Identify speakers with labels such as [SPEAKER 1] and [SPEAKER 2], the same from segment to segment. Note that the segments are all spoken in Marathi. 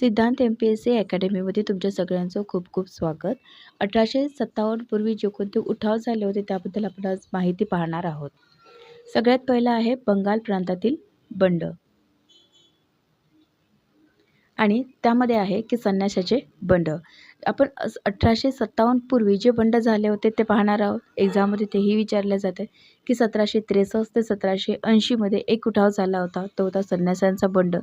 [SPEAKER 1] Siddhant M P S C अकॅडमीमध्ये तुमच्या सगळ्यांचं खूप खूप स्वागत. अठराशे सत्तावन्नपूर्वी जे कोणते उठाव झाले होते त्याबद्दल आपण आज माहिती पाहणार आहोत. सगळ्यात पहिलं आहे बंगाल प्रांतातील बंड. आणि त्यामध्ये आहे की संन्याशाचे बंड. आपण अस अठराशे सत्तावन्नपूर्वी जे बंड झाले होते ते पाहणार आहोत. एक्झाममध्ये तेही विचारलं जातं की सतराशे त्रेसष्ट ते सतराशे ऐंशीमध्ये एक उठाव झाला होता. तो होता संन्यासांचा बंड.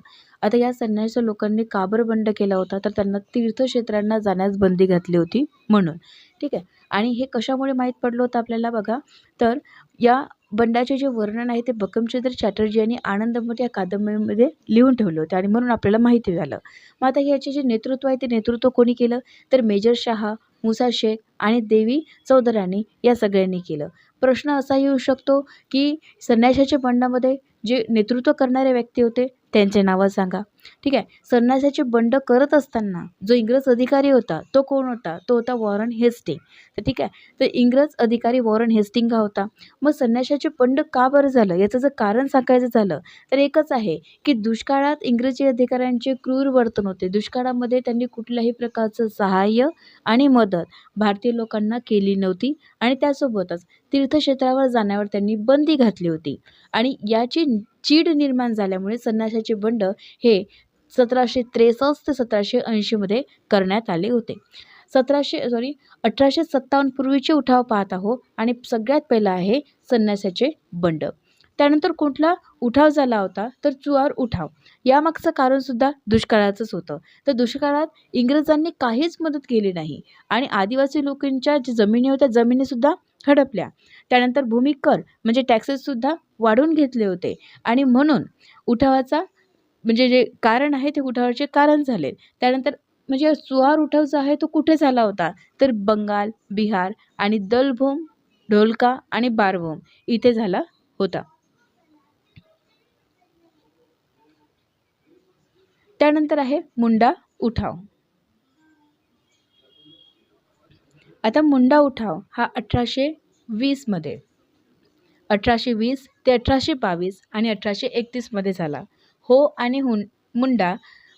[SPEAKER 1] आता या संन्यासी लोकांनी काबर बंड केला होता? तर त्यांना तीर्थक्षेत्रांना जाण्यास बंदी घातली होती म्हणून. ठीक आहे? आणि हे कशामुळे माहीत पडलं होतं आपल्याला बघा? तर या बंडाचे जे वर्णन आहे ते बकमचंद्र चॅटर्जी यांनी आनंदमठ या कादंबरीमध्ये लिहून ठेवलं होतं आणि म्हणून आपल्याला माहिती झालं. मग आता ह्याचे जे नेतृत्व आहे ते नेतृत्व कोणी केलं? तर मेजर शहा मुसा शेख आणि देवी चौधरानी या सगळ्यांनी केलं. प्रश्न असा येऊ शकतो की संन्याशाच्या बंडामध्ये जे नेतृत्व करणारे व्यक्ती होते त्यांचे नावं सांगा. ठीक आहे? संन्यासाचे बंड करत असताना जो इंग्रज अधिकारी होता तो कोण होता? तो होता वॉरन हेस्टिंग. तर ठीक आहे? तर इंग्रज अधिकारी वॉरन हेस्टिंग हा होता. मग संन्याशाचे बंड का बरं झालं? याचं जर कारण सांगायचं झालं तर एकच आहे की दुष्काळात इंग्रजी अधिकाऱ्यांचे क्रूर वर्तन होते. दुष्काळामध्ये त्यांनी कुठल्याही प्रकारचं सहाय्य आणि मदत भारतीय लोकांना केली नव्हती आणि त्यासोबतच तीर्थक्षेत्रावर जाण्यावर त्यांनी बंदी घातली होती. आणि याची चीड निर्माण झाल्यामुळे संन्याशाचे बंड हे सतराशे त्रेसष्ट ते सतराशे ऐंशीमध्ये करण्यात आले होते. सतराशे सॉरी अठराशे सत्तावन्न पूर्वीचे उठाव पाहत आहो आणि सगळ्यात पहिला आहे संन्यासाचे बंड. त्यानंतर कुठला उठाव झाला होता? तर चुवार उठाव. यामागचं कारणसुद्धा दुष्काळाचंच होतं. तर दुष्काळात इंग्रजांनी काहीच मदत केली नाही आणि आदिवासी लोकांच्या ज्या जमिनी होत्या जमिनीसुद्धा हडपल्या. त्यानंतर भूमिकर म्हणजे टॅक्सेससुद्धा वाढवून घेतले होते. आणि म्हणून उठावाचा म्हणजे जे कारण आहे ते उठावाचे कारण झाले. त्यानंतर म्हणजे सुहार उठाव जो आहे तो कुठे झाला होता? तर बंगाल बिहार आणि दलभूम ढोलका आणि बारभूम इथे झाला होता. त्यानंतर आहे मुंडा उठाव. आता मुंडा उठाव हा अठराशे वीसमध्ये अठराशे वीस ते अठराशे बावीस आणि अठराशे एकतीसमध्ये झाला. हो आणि हुन मुंडा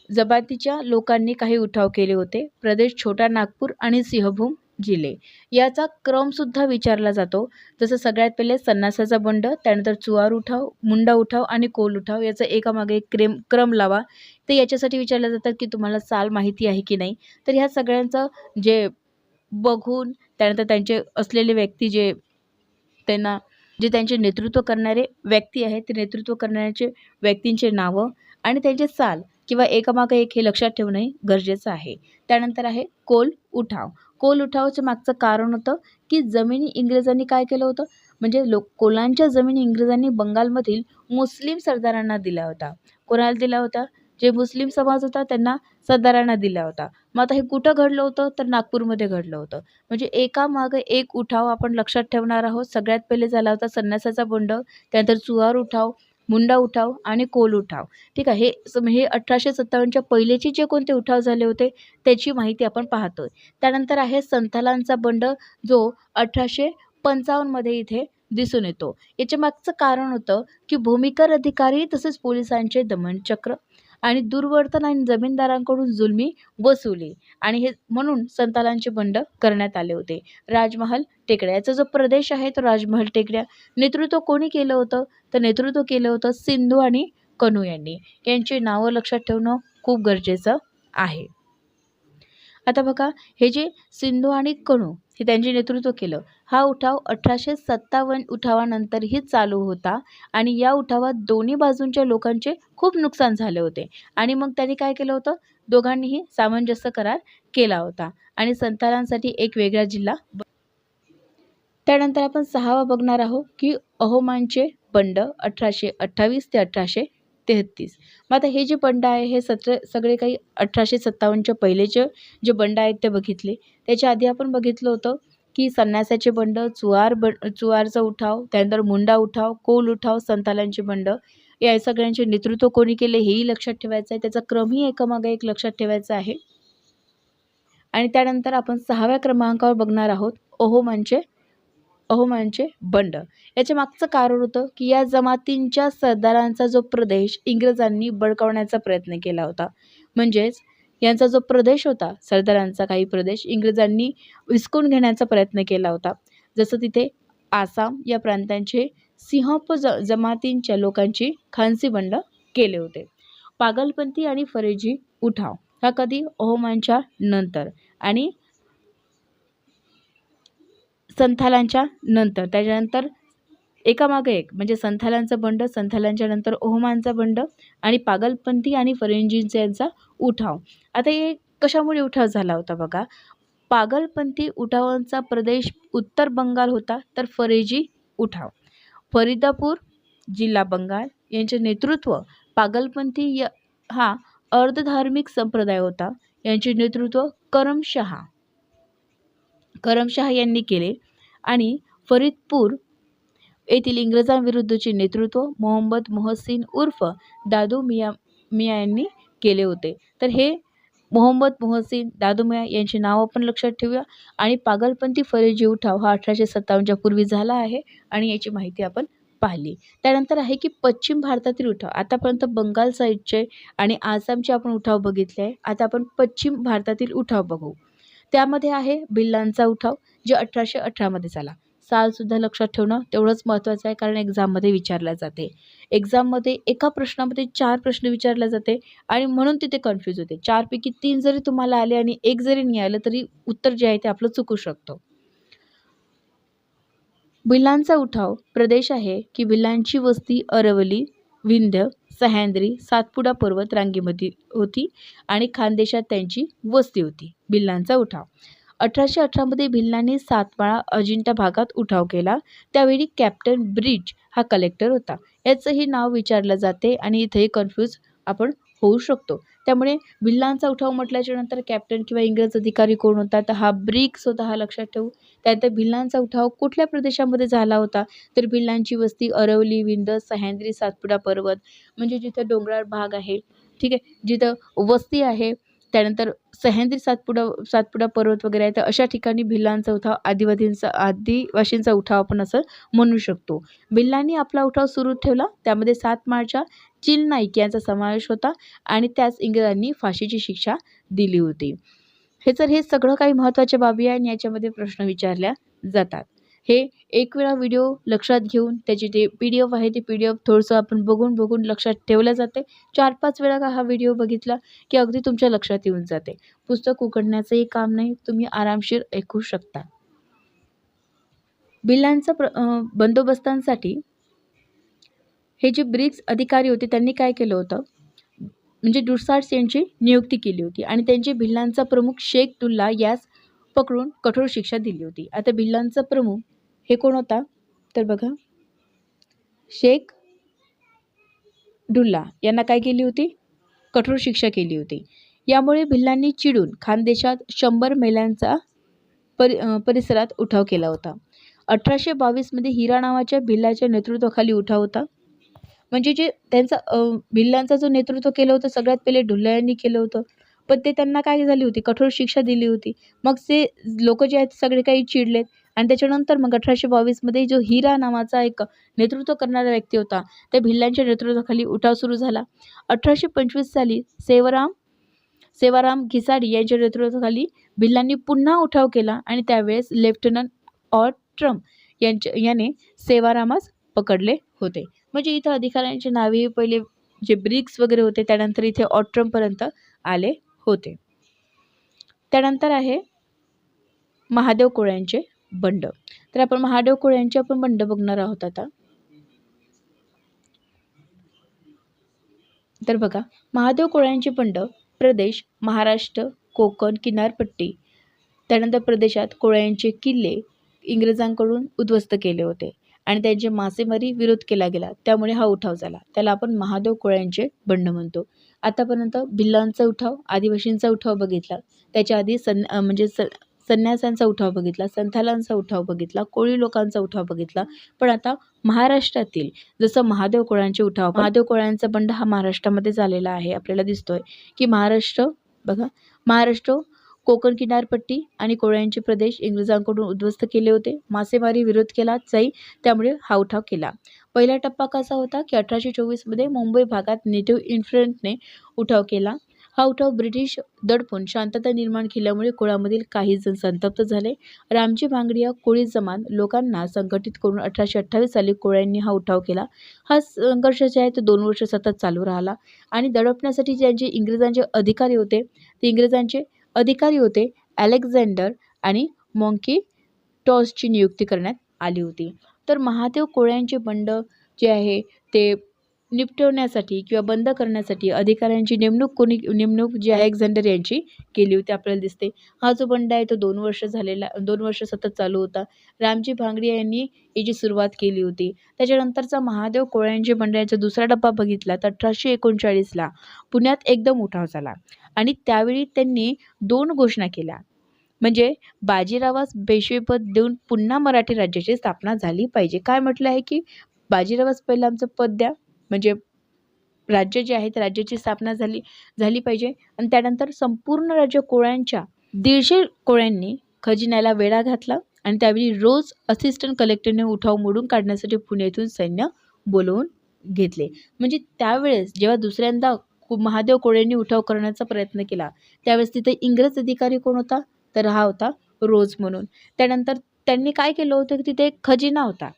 [SPEAKER 1] जमातीच्या लोकांनी काही उठाव केले होते. प्रदेश छोटा नागपूर आणि सिंहभूम जिल्हे. याचा क्रमसुद्धा विचारला जातो. जसं सगळ्यात पहिले संन्यासाचा बंड त्यानंतर चुवार उठाव मुंडा उठाव आणि कोल उठाव याचा एकामागे एक क्रेम क्रम लावा. ते याच्यासाठी विचारलं जातात की तुम्हाला साल माहिती आहे की नाही? तर ह्या सगळ्यांचं जे बघून त्यानंतर त्यांचे असलेले व्यक्ती जे त्यांना जे त्यांचे नेतृत्व करणारे व्यक्ती आहेत ते नेतृत्व करण्याचे व्यक्तींचे नावं आणि त्यांचे साल किंवा एकामागं एक हे लक्षात ठेवणंही गरजेचं आहे. त्यानंतर आहे कोल उठाव. कोल उठावाचं मागचं कारण होतं की जमिनी इंग्रजांनी काय केलं होतं? म्हणजे लो कोलांच्या जमिनी इंग्रजांनी बंगालमधील मुस्लिम सरदारांना दिला होता. कोणाला दिला होता? जे मुस्लिम समाज होता त्यांना सरदारांना दिला होता. मग आता हे कुठं घडलं होतं? तर नागपूरमध्ये घडलं होतं. म्हणजे एकामागे एक उठाव आपण लक्षात ठेवणार आहोत. सगळ्यात पहिले झाला होता संन्यासाचा बंड त्यानंतर चुहार उठाव मुंडा उठाव आणि कोल उठाव. ठीक आहे हे हे अठराशे सत्तावन्नच्या पहिलेचे जे कोणते उठाव झाले होते त्याची माहिती आपण पाहतोय. त्यानंतर आहे संथालांचा बंड जो अठराशे पंचावन्नमध्ये इथे दिसून येतो. याच्या मागचं कारण होतं की भूमिकर अधिकारी तसेच पोलिसांचे दमनचक्र आणि दुर्वर्तन आणि जमीनदारांकडून जुलमी वसुली. आणि हे म्हणून संतालांचे बंड करण्यात आले होते. राजमहल टेकड्या याचा जो प्रदेश आहे तो राजमहल टेकड्या. नेतृत्व कोणी केलं होतं? तर नेतृत्व केलं होतं सिंधू आणि कनू यांनी. यांची नावं लक्षात ठेवणं खूप गरजेचं आहे. आता बघा हे जे सिंधू आणि कणू हे त्यांचे नेतृत्व केलं. हा उठाव अठराशे सत्तावन्न उठावानंतरही चालू होता आणि या उठावात दोन्ही बाजूंच्या लोकांचे खूप नुकसान झाले होते. आणि मग त्यांनी काय केलं होतं? दोघांनीही सामंजस्य करार केला होता. आणि संतानांसाठी एक वेगळा जिल्हा त्यानंतर आपण सहावा बघणार आहोत की अहोमांचे बंड अठराशे अठ्ठावीस ते अठराशे तेहतीस. मग आता हे जे बंड आहे हे सत्र सगळे काही अठराशे सत्तावन्नच्या पहिलेचे जे बंड आहेत ते बघितले. त्याच्या आधी आपण बघितलं होतं की संन्यासाचे बंड चुवार ब चुआरचा उठाव त्यानंतर मुंडा उठाव कोल उठाव संतालांचे बंड. या सगळ्यांचे नेतृत्व कोणी केले हेही लक्षात ठेवायचं आहे. त्याचा क्रमही एकामागे एक लक्षात ठेवायचा आहे. आणि त्यानंतर आपण सहाव्या क्रमांकावर बघणार आहोत ओहोमांचे अहोमांचे बंड. याच्या मागचं कारण होतं की या जमातींच्या सरदारांचा जो प्रदेश इंग्रजांनी बळकावण्याचा प्रयत्न केला होता. म्हणजेच यांचा जो प्रदेश होता सरदारांचा काही प्रदेश इंग्रजांनी विसकून घेण्याचा प्रयत्न केला होता. जसं तिथे आसाम या प्रांतांचे सिंहप ज जमातींच्या लोकांची खानसी बंड केले होते. पागलपंथी आणि फरेजी उठाव हा कधी ओहोमांच्या नंतर आणि संथालांच्या नंतर त्याच्यानंतर एकामागे एक म्हणजे संथालांचं बंड संथालांच्या नंतर ओहमांचा बंड आणि पागलपंथी आणि फरेंजींचा यांचा उठाव. आता हे कशामुळे उठाव झाला होता बघा? पागलपंथी उठावांचा प्रदेश उत्तर बंगाल होता तर फरेजी उठाव. फरीदापूर जिल्हा बंगाल यांचे नेतृत्व पागलपंथी य हा अर्धधार्मिक संप्रदाय होता. यांचे नेतृत्व करमशहा. करमशहा यांनी केले. आणि फरीदपूर येथील इंग्रजांविरुद्धचे नेतृत्व मोहम्मद मोहसिन उर्फ दादू मिया मिया यांनी केले होते. तर हे मोहम्मद मोहसिन दादू मिया यांची नाव आपण लक्षात ठेवूया. आणि पागलपंथी फरेजी उठाव हा अठराशे सत्तावन्नच्या पूर्वी झाला आहे आणि याची माहिती आपण पाहिली. त्यानंतर आहे की पश्चिम भारतातील उठाव. आतापर्यंत बंगाल साईडचे आणि आसामचे आपण उठाव बघितले आहे. आता आपण पश्चिम भारतातील उठाव बघू. त्यामध्ये आहे भिल्लांचा उठाव. जे अठराशे अठरामध्ये झाला. सालसुद्धा लक्षात ठेवणं तेवढंच महत्त्वाचं आहे कारण एक्झाममध्ये विचारल्या जाते. एक्झाममध्ये एका प्रश्नामध्ये चार प्रश्न विचारले जाते आणि म्हणून तिथे कन्फ्यूज होते. चारपैकी तीन जरी तुम्हाला आले आणि एक जरी नाही आलं तरी उत्तर जे आहे ते आपलं चुकू शकतो. भिल्लांचा उठाव प्रदेश आहे की भिल्लांची वस्ती अरवली विंध्य सह्याद्री सातपुडा पर्वत रांगेमध्ये होती आणि खानदेशात त्यांची वस्ती होती. भिल्लांचा उठाव. अठराशे अठरामध्ये भिल्लांनी सातमाळा अजिंठा भागात उठाव केला. त्यावेळी कॅप्टन ब्रिज हा कलेक्टर होता. याचंही नाव विचारलं जाते आणि इथेही कन्फ्यूज आपण होऊ शकतो. त्यामुळे भिल्लांचा उठाव म्हटल्याच्या नंतर कॅप्टन किंवा इंग्रज अधिकारी कोण होता? तर हा ब्रिक होता हा लक्षात ठेवू. त्यानंतर भिल्लांचा उठाव कुठल्या प्रदेशामध्ये झाला होता? तर भिल्लांची वस्ती अरवली विंद सह्याद्री सातपुडा पर्वत म्हणजे जिथं डोंगराळ भाग आहे. ठीक आहे? जिथं वस्ती आहे त्यानंतर सह्याद्री सातपुडा सातपुडा पर्वत वगैरे आहे तर अशा ठिकाणी भिल्लांचा उठाव आदिवासींचा आदिवासींचा उठाव आपण असं म्हणू शकतो. भिल्लांनी आपला उठाव सुरू ठेवला त्यामध्ये सात मार्चच्या चिल नाईक यांचा समावेश होता आणि त्याच इंग्रजांनी फाशीची शिक्षा दिली होती. हे तर हे सगळं काही महत्त्वाच्या बाबी आहे आणि याच्यामध्ये प्रश्न विचारल्या जातात. हे एक वेळा व्हिडिओ लक्षात घेऊन त्याची जे पी डी एफ आहे ते पी डी एफ थोडंसं आपण बघून बघून लक्षात ठेवलं जाते चार पाच वेळा का हा व्हिडिओ बघितला की अगदी तुमच्या लक्षात येऊन जाते. पुस्तक उघडण्याचंही काम नाही तुम्ही आरामशीर ऐकू शकता. बिल्लांचा प्र बंदोबस्तांसाठी हे जे ब्रिक्स अधिकारी होते त्यांनी काय केलं होतं? म्हणजे डुसार्ड्स यांची नियुक्ती केली होती आणि त्यांचे भिल्लांचा प्रमुख शेख दुल्ला यास पकडून कठोर शिक्षा दिली होती. आता भिल्लांचा प्रमुख हे कोण होता? तर बघा. शेख डुल्ला यांना काय केली होती? कठोर शिक्षा केली होती. यामुळे भिल्लांनी चिडून खानदेशात शंभर मैलांचा परि परिसरात उठाव केला होता. अठराशे बावीसमध्ये हिरा नावाच्या भिल्लाच्या नेतृत्वाखाली उठाव होता. म्हणजे जे त्यांचा भिल्लांचा जो नेतृत्व केलं होतं सगळ्यात पहिले ढुल्ला यांनी केलं होतं. पण ते त्यांना काय झाली होती? कठोर शिक्षा दिली होती. मग ते लोक जे आहेत सगळे काही चिडलेत. आणि त्याच्यानंतर मग अठराशे बावीसमध्ये जो हिरा नावाचा एक नेतृत्व करणारा व्यक्ती होता त्या भिल्लांच्या नेतृत्वाखाली उठाव सुरू झाला. अठराशे पंचवीस साली सेवाराम सेवाराम घिसाडी यांच्या नेतृत्वाखाली भिल्लांनी पुन्हा उठाव केला आणि त्यावेळेस लेफ्टनंट ऑट ट्रम्प यांच्या याने सेवारामास पकडले होते. म्हणजे इथं अधिकाऱ्यांची नावे पहिले जे ब्रिक्स वगैरे होते त्यानंतर इथे ऑट्रमपर्यंत आले होते. त्यानंतर आहे महादेव कोळ्यांचे बंड. तर आपण महादेव कोळ्यांचे आपण बंड बघणार आहोत आता. तर बघा महादेव कोळ्यांचे बंड प्रदेश महाराष्ट्र कोकण किनारपट्टी. त्यानंतर प्रदेशात कोळ्यांचे किल्ले इंग्रजांकडून उद्ध्वस्त केले होते आणि त्यांचे मासेमारी विरोध केला गेला. त्यामुळे हा उठाव झाला. त्याला आपण महादेव कोळ्यांचे बंड म्हणतो. आतापर्यंत भिल्लांचा उठाव आदिवासींचा उठाव बघितला. त्याच्या आधी सन म्हणजे स संन्यासांचा उठाव बघितला संथालांचा उठाव बघितला कोळी लोकांचा उठाव बघितला. पण आता महाराष्ट्रातील जसं महादेव कोळ्यांचे उठाव महादेव कोळ्यांचा बंड हा महाराष्ट्रामध्ये झालेला आहे आपल्याला दिसतोय. की महाराष्ट्र बघा महाराष्ट्र कोकण किनारपट्टी आणि कोळ्यांचे प्रदेश इंग्रजांकडून उद्ध्वस्त केले होते. मासेमारी विरोध केला जाई त्यामुळे हा उठाव केला. पहिला टप्पा कसा होता? की अठराशे चोवीसमध्ये मुंबई भागात नेटिव्ह इन्फ्लुएंटने उठाव केला. हा उठाव ब्रिटिश दडपून शांतता निर्माण केल्यामुळे कुळामधील काही जण संतप्त झाले. रामजी भांगडिया कोळी जमात लोकांना संघटित करून अठराशे अठ्ठावीस साली कोळ्यांनी हा उठाव केला. हा संघर्ष जे आहे तो दोन वर्ष सतत चालू राहिला आणि दडपण्यासाठी ज्यांचे इंग्रजांचे अधिकारी होते ते इंग्रजांचे अधिकारी होते अलेक्झांडर आणि मॉन्की टॉसची नियुक्ती करण्यात आली होती. तर महादेव कोळ्यांचे बंड जे आहे ते निपटवण्यासाठी किंवा बंद करण्यासाठी अधिकाऱ्यांची नेमणूक कोणी नेमणूक जी अलेक्झांडर यांची केली होती आपल्याला दिसते. हा जो बंड आहे तो दोन वर्ष झालेला दोन वर्ष सतत चालू होता. रामजी भांगडिया यांनी याची सुरुवात केली होती. त्याच्यानंतरचा महादेव कोळ्यांचे बंडाचा दुसरा डब्बा बघितला तर अठराशे एकोणचाळीसला पुण्यात एकदम उठाव झाला. आणि त्यावेळी त्यांनी दोन घोषणा केल्या. म्हणजे बाजीरावास पेशवेपद देऊन पुन्हा मराठी राज्याची स्थापना झाली पाहिजे. काय म्हटलं आहे की बाजीरावास पहिलं आमचं पद द्या? म्हणजे राज्य जे आहे त्या राज्याची स्थापना झाली झाली पाहिजे. आणि त्यानंतर संपूर्ण राज्य कोळ्यांच्या दीडशे कोळ्यांनी खजिन्याला वेढा घातला आणि त्यावेळी रोज असिस्टंट कलेक्टरने उठाव मोडून काढण्यासाठी पुण्यातून सैन्य बोलवून घेतले. म्हणजे त्यावेळेस जेव्हा दुसऱ्यांदा महादेव कोळ्यांनी उठाव करण्याचा प्रयत्न केला त्यावेळेस तिथे इंग्रज अधिकारी कोण होता? तर हा होता रोज म्हणून. त्यानंतर त्यांनी काय केलं होतं? की तिथे एक खजिना होता.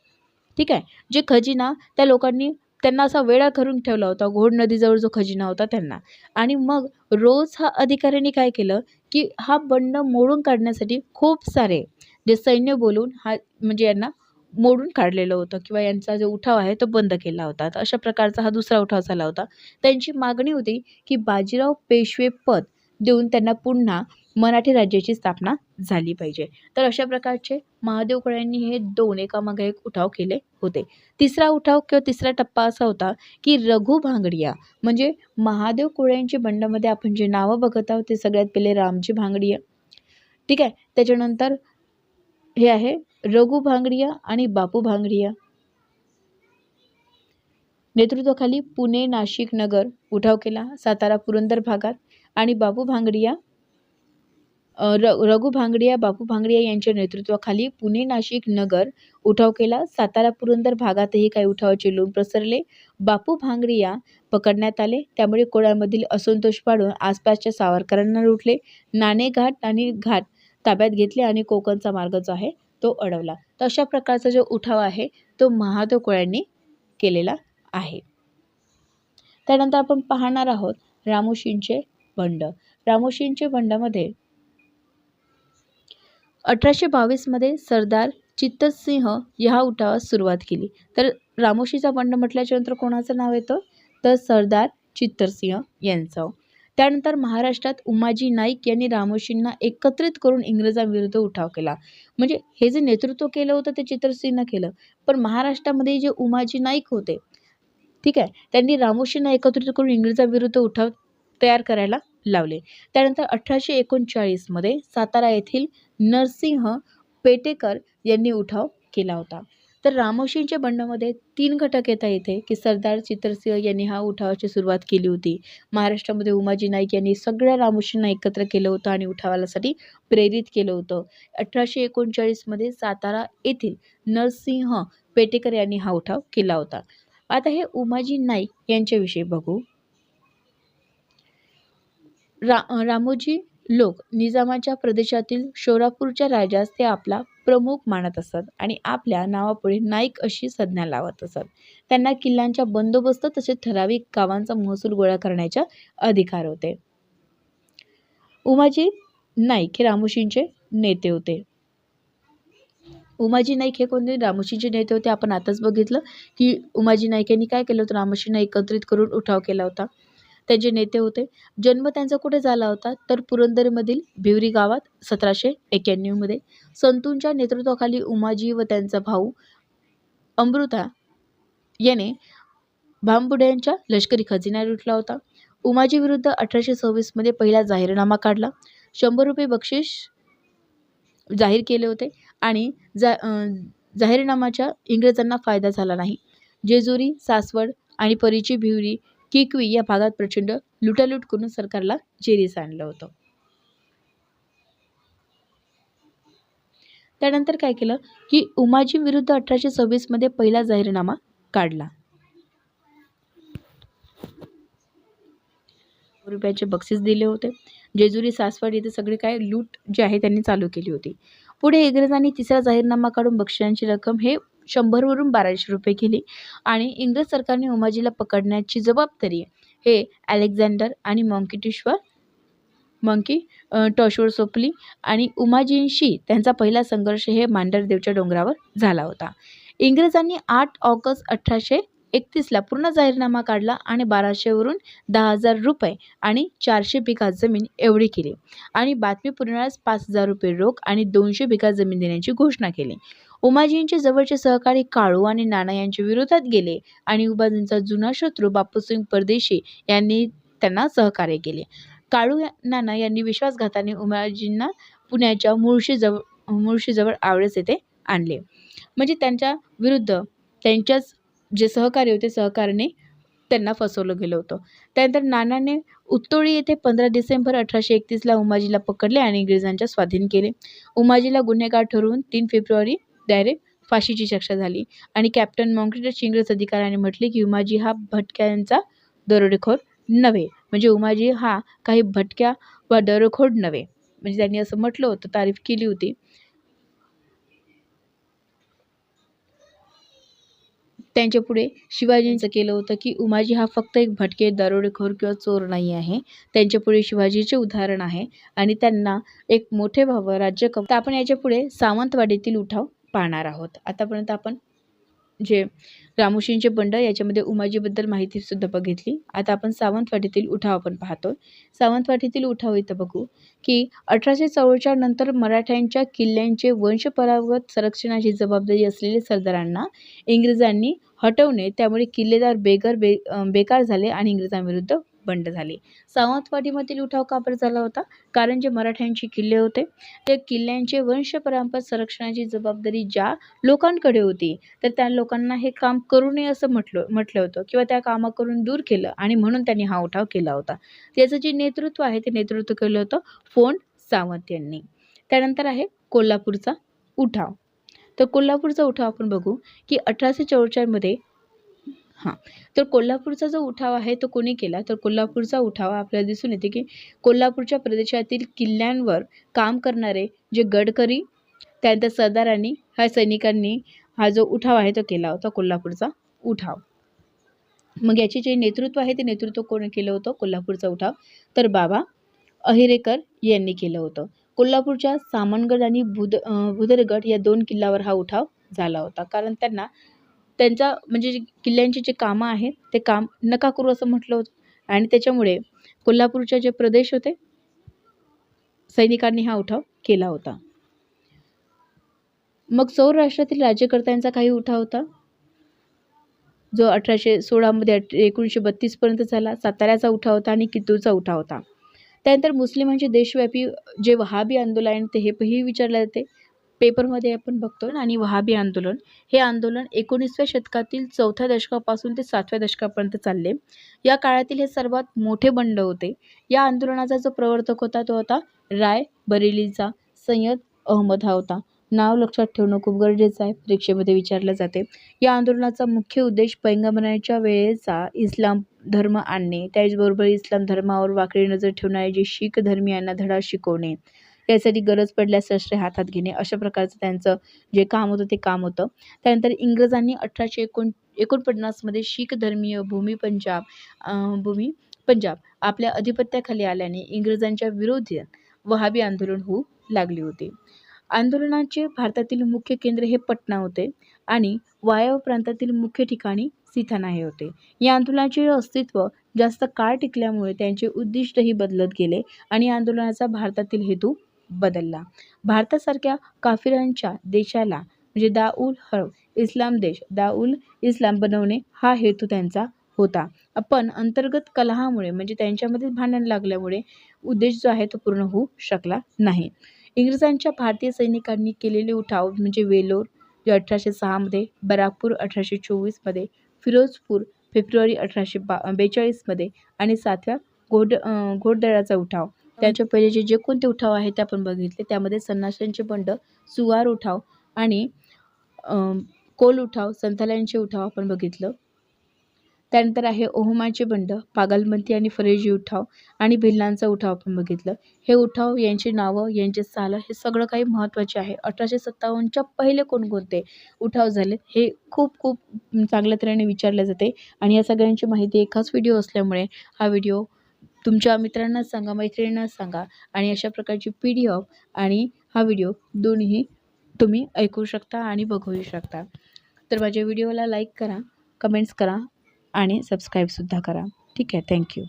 [SPEAKER 1] ठीक आहे? जे खजिना त्या लोकांनी त्यांना असा वेळा करून ठेवला होता. घोड नदीजवळ जो खजिना होता त्यांना. आणि मग रोज हा अधिकाऱ्यांनी काय केलं की हा बंड मोडून काढण्यासाठी खूप सारे जे सैन्य बोलून हा म्हणजे यांना मोडून काढलेलं होतं किंवा यांचा जो उठाव आहे तो बंद केला होता. तर अशा प्रकारचा हा दुसरा उठाव झाला होता. त्यांची मागणी होती की बाजीराव पेशवे पद देऊन त्यांना पुन्हा मराठी राज्याची स्थापना झाली पाहिजे. तर अशा प्रकारचे महादेव कोळ्यांनी हे दोन एकामागे एक उठाव केले होते. तिसरा उठाव किंवा तिसरा टप्पा असा होता की रघु भांगडिया म्हणजे महादेव कोळ्यांच्या बंडामध्ये आपण जे नावं बघत आहोत ते सगळ्यात पहिले रामजी भांगडिया. ठीक आहे त्याच्यानंतर हे आहे रघु भांगडिया आणि बापू भांगडिया. नेतृत्वाखाली पुणे नाशिक नगर उठाव केला सातारा पुरंदर भागात. आणि बाबू भांगडिया र रघु भांगडिया बापू भांगडिया यांच्या नेतृत्वाखाली पुणे नाशिक नगर उठाव केला. सातारा पुरंदर भागातही काही उठावाचे लोण प्रसरले बापू भांगडिया पकडण्यात आले. त्यामुळे कोळ्यामधील असंतोष पाडून आसपासच्या सावरकरांना लुटले. नाणेघाट आणि घाट ताब्यात घेतले आणि कोकणचा मार्ग जो आहे तो अडवला. तर अशा प्रकारचा जो उठाव आहे तो महादो कोळ्यांनी केलेला आहे. त्यानंतर आपण पाहणार आहोत रामोशींचे बंड. रामोशींचे बंडामध्ये अठराशे बावीसमध्ये सरदार चित्तसिंह ह्या उठावास सुरुवात केली. तर रामोशीचा बंड म्हटल्याच्या नंतर कोणाचं नाव येतं? तर सरदार चित्तरसिंह यांचं. त्यानंतर महाराष्ट्रात उमाजी नाईक यांनी रामोशींना एकत्रित करून इंग्रजांविरुद्ध उठाव केला. म्हणजे हे जे नेतृत्व केलं होतं ते चित्तरसिंहनं केलं. पण महाराष्ट्रामध्ये जे उमाजी नाईक होते ठीक आहे त्यांनी रामोशींना एकत्रित करून इंग्रजांविरुद्ध उठाव तयार करायला लावले. त्यानंतर अठराशे एकोणचाळीसमध्ये सातारा येथील नरसिंह पेटेकर यांनी उठाव केला होता. तर रामोशींच्या बंडामध्ये तीन घटक येतात इथे की सरदार चित्रसिंह यांनी हा उठावाची सुरुवात केली होती. महाराष्ट्रामध्ये उमाजी नाईक यांनी सगळ्या रामोशींना एकत्र केलं होतं आणि उठावालासाठी प्रेरित केलं होतं. अठराशे एकोणचाळीसमध्ये सातारा येथील नरसिंह पेटेकर यांनी हा उठाव केला होता. आता हे उमाजी नाईक यांच्याविषयी बघू. रा रामोजी लोक निजामाच्या प्रदेशातील शोरापूरच्या राजास ते आपला प्रमुख मानत असत आणि आपल्या नावापुढे नाईक अशी संज्ञा लावत असत. त्यांना किल्ल्यांच्या बंदोबस्त तसेच ठराविक गावांचा महसूल गोळा करण्याचा अधिकार होते. उमाजी नाईक हे रामोशींचे नेते होते. उमाजी नाईक हे कोणते? रामोशींचे नेते होते. आपण आताच बघितलं की उमाजी नाईक यांनी काय केलं होतं? रामोशींना एकत्रित करून उठाव केला होता. त्यांचे नेते होते. जन्म त्यांचा कुठे झाला होता? तर पुरंदरमधील भिवरी गावात सतराशे एक्याण्णवमध्ये संतूंच्या नेतृत्वाखाली उमाजी व त्यांचा भाऊ अमृता याने भांबुड्यांच्या लष्करी खजिना लुटला होता. उमाजी विरुद्ध अठराशे सव्वीसमध्ये पहिला जाहीरनामा काढला. शंभर रुपये बक्षीस जाहीर केले होते आणि जा जाहीरनामाच्या इंग्रजांना फायदा झाला नाही. जेजुरी सासवड आणि परीची भिवरी किकवी या भागात प्रचंड लुटालूट करून सरकारला जेरीस आणलं होतं. त्यानंतर काय केलं की उमाजी विरुद्ध अठराशे सव्वीसमध्ये पहिला जाहीरनामा काढला. रुपयाचे बक्षीस दिले होते. जेजुरी सासवड येथे सगळे काय लूट जे आहे त्यांनी चालू केली होती. पुढे इंग्रजांनी तिसरा जाहीरनामा काढून बक्षिसांची रक्कम हे शंभरवरून बाराशे रुपये केली. आणि इंग्रज सरकारने उमाजीला पकडण्याची जबाबदारी हे अलेक्झांडर आणि मंकिटेश्वर मंकी टॉशवर सोपली आणि उमाजींशी त्यांचा पहिला संघर्ष हे मांडरदेवच्या डोंगरावर झाला होता. इंग्रजांनी आठ ऑगस्ट अठराशे एकतीसला पूर्ण जाहीरनामा काढला आणि बाराशेवरून दहा हजार रुपये आणि चारशे बिघा जमीन एवढी केली. आणि बातमी पुरवण्यास पाच हजार रुपये रोख आणि दोनशे बिघा जमीन देण्याची घोषणा केली. उमाजींचे जवळचे सहकारी काळू आणि नाना यांच्या विरोधात गेले आणि उमाजींचा जुना शत्रू बापूसिंग परदेशी यांनी त्यांना सहकार्य केले. काळू नाना यांनी विश्वासघाताने उमाजींना पुण्याच्या मुळशीजवळ मुळशीजवळ आवळेस येथे आणले. म्हणजे त्यांच्या विरुद्ध त्यांच्याच जे सहकारी होते सहकार्याने त्यांना फसवलं गेलं होतं. त्यानंतर नानाने उत्तोळी येथे पंधरा डिसेंबर अठराशे एकतीसला उमाजीला पकडले आणि इंग्रजांच्या स्वाधीन केले. उमाजीला गुन्हेगार ठरवून तीन फेब्रुवारी डायरेक्ट फाशीची शिक्षा झाली. आणि कॅप्टन मॉन्क्रिटस इंग्रज अधिकाऱ्याने म्हटले की उमाजी हा भटक्यांचा दरोडेखोर नव्हे. म्हणजे उमाजी हा काही भटक्या व दरोखोर नव्हे. म्हणजे त्यांनी असं म्हटलं होतं तारीफ केली होती. त्यांच्या पुढे शिवाजींचं केलं होतं की उमाजी हा फक्त एक भटके दरोडेखोर किंवा चोर नाही आहे. त्यांच्या पुढे शिवाजीचे उदाहरण आहे. आणि त्यांना एक मोठे व्हावं राज्य कप तर आपण याच्यापुढे सावंतवाडीतील उठाव पाहणार आहोत. आतापर्यंत आपण जे रामोशींचे बंड याच्यामध्ये उमाजीबद्दल माहितीसुद्धा बघितली. आता आपण सावंतवाडीतील उठाव आपण पाहतो सावंतवाडीतील उठाव इथं बघू की अठराशे चव्वेचाळ नंतर मराठ्यांच्या किल्ल्यांचे वंशपरागत संरक्षणाची जबाबदारी असलेल्या सरदारांना इंग्रजांनी हटवणे त्यामुळे किल्लेदार बेगर बे बेकार झाले आणि इंग्रजांविरुद्ध बंड झाले. सावंतवाडीमधील उठाव का बरं झाला होता? कारण जे मराठ्यांचे किल्ले होते त्या किल्ल्यांचे वंशपरंपरा संरक्षणाची जबाबदारी ज्या लोकांकडे होती तर त्या लोकांना हे काम करू नये असं म्हटलं म्हटलं होतं किंवा त्या कामाकडून दूर केलं आणि म्हणून त्यांनी हा उठाव केला होता. त्याचं जे नेतृत्व आहे ते नेतृत्व केलं होतं फोंड सावंत यांनी. त्यानंतर आहे कोल्हापूरचा उठाव. तर कोल्हापूरचा उठाव आपण बघू की अठराशे चव्वेचाळमध्ये हां. तर कोल्हापूरचा जो उठाव आहे तो कोणी केला? तर कोल्हापूरचा उठाव आपल्याला दिसून येते की कोल्हापूरच्या प्रदेशातील किल्ल्यांवर काम करणारे जे गडकरी त्यानंतर सरदारांनी ह्या सैनिकांनी हा जो उठाव आहे तो केला होता कोल्हापूरचा उठाव. मग याचे जे नेतृत्व आहे ते नेतृत्व कोणी केलं होतं? कोल्हापूरचा उठाव. तर बाबा अहिरेकर यांनी केलं होतं. कोल्हापूरच्या सामनगड आणि भुद भुदरगड या दोन किल्ल्यावर हा उठाव झाला होता. कारण त्यांना त्यांचा म्हणजे जे किल्ल्यांची जे कामं आहेत ते काम नका करू असं म्हटलं होतं. आणि त्याच्यामुळे कोल्हापूरचे जे प्रदेश होते सैनिकांनी हा उठाव केला होता. मग सौराष्ट्रातील राज्यकर्त्यांचा काही उठाव होता? जो अठराशे सोळामध्ये एकोणीसशे बत्तीसपर्यंत झाला साताऱ्याचा उठाव होता आणि कित्तूरचा उठाव होता. त्यानंतर मुस्लिमांचे देशव्यापी जे वहाबी आंदोलन आहे ते हे ही विचारले जाते. पेपरमध्ये आपण बघतो आणि वहाबी आंदोलन. हे आंदोलन एकोणीसव्या शतकातील चौथ्या दशकापासून ते सातव्या दशकापर्यंत चालले. या काळातील हे सर्वात मोठे बंड होते. या आंदोलनाचा जो प्रवर्तक होता तो होता राय बरेलीचा सय्यद अहमद. हा होता. नाव लक्षात ठेवणं खूप गरजेचं आहे परीक्षेमध्ये विचारलं जाते. या आंदोलनाचा मुख्य उद्देश पैगंबराच्या वेळेचा इस्लाम धर्म आणणे. त्याचबरोबर इस्लाम धर्मावर वाकडी नजर ठेवणारे जे शीख धर्मियांना धडा शिकवणे. यासाठी गरज पडल्यास शस्त्रे हातात घेणे. अशा प्रकारचं त्यांचं जे काम होतं ते काम होतं. त्यानंतर इंग्रजांनी अठराशे एकोण एकोणपन्नासमध्ये शीख धर्मीय भूमी पंजाब भूमी पंजाब आपल्या अधिपत्याखाली आल्याने इंग्रजांच्या विरोधी वहाबी आंदोलन होऊ लागले होते. आंदोलनाचे भारतातील मुख्य केंद्र हे पटना होते आणि वायव्य प्रांतातील मुख्य ठिकाणी सिथाना हे होते. या आंदोलनाचे अस्तित्व जास्त काळ टिकल्यामुळे त्यांचे उद्दिष्टही बदलत गेले आणि आंदोलनाचा भारतातील हेतू बदलला. भारतासारख्या काफिरांच्या देशाला म्हणजे दाऊल ह इस्लाम देश दाऊल इस्लाम बनवणे हा हेतू त्यांचा होता. पण अंतर्गत कलहामुळे म्हणजे त्यांच्यामध्ये भांडण लागल्यामुळे उद्देश जो आहे तो पूर्ण होऊ शकला नाही. इंग्रजांच्या भारतीय सैनिकांनी केलेले उठाव म्हणजे वेलोर जे अठराशे सहामध्ये बराकपूर अठराशे चोवीसमध्ये फिरोजपूर फेब्रुवारी अठराशे बा बेचाळीसमध्ये आणि सातव्या घोड घोडदळाचा उठाव. त्याच्या पहिलेचे जे कोणते उठाव आहेत ते आपण बघितले. त्यामध्ये संन्याशांचे बंड सुवार उठाव आणि कोल उठाव संथाल्यांचे उठाव आपण बघितलं. त्यानंतर आहे ओहमाचे बंड पागलमंती आणि फरेजी उठाव आणि भिल्लांचा उठाव आपण बघितलं. हे उठाव यांची नावं यांचे साल हे सगळं काही महत्त्वाचे आहे. अठराशे सत्तावन्नच्या पहिले कोणकोणते उठाव झाले हे खूप खूप चांगल्या तऱ्हेने विचारले जाते. आणि या सगळ्यांची माहिती एकाच व्हिडिओ असल्यामुळे हा व्हिडिओ तुमच्या मित्रांना सांगा मैत्रिणींना सांगा आणि अशा प्रकारची पी डी एफ आणि हा व्हिडिओ दोन्ही तुम्ही ऐकू शकता आणि बघूही शकता. तर माझ्या व्हिडिओला लाईक करा कमेंट्स करा आणि सबस्क्राईबसुद्धा करा. ठीक आहे थँक्यू.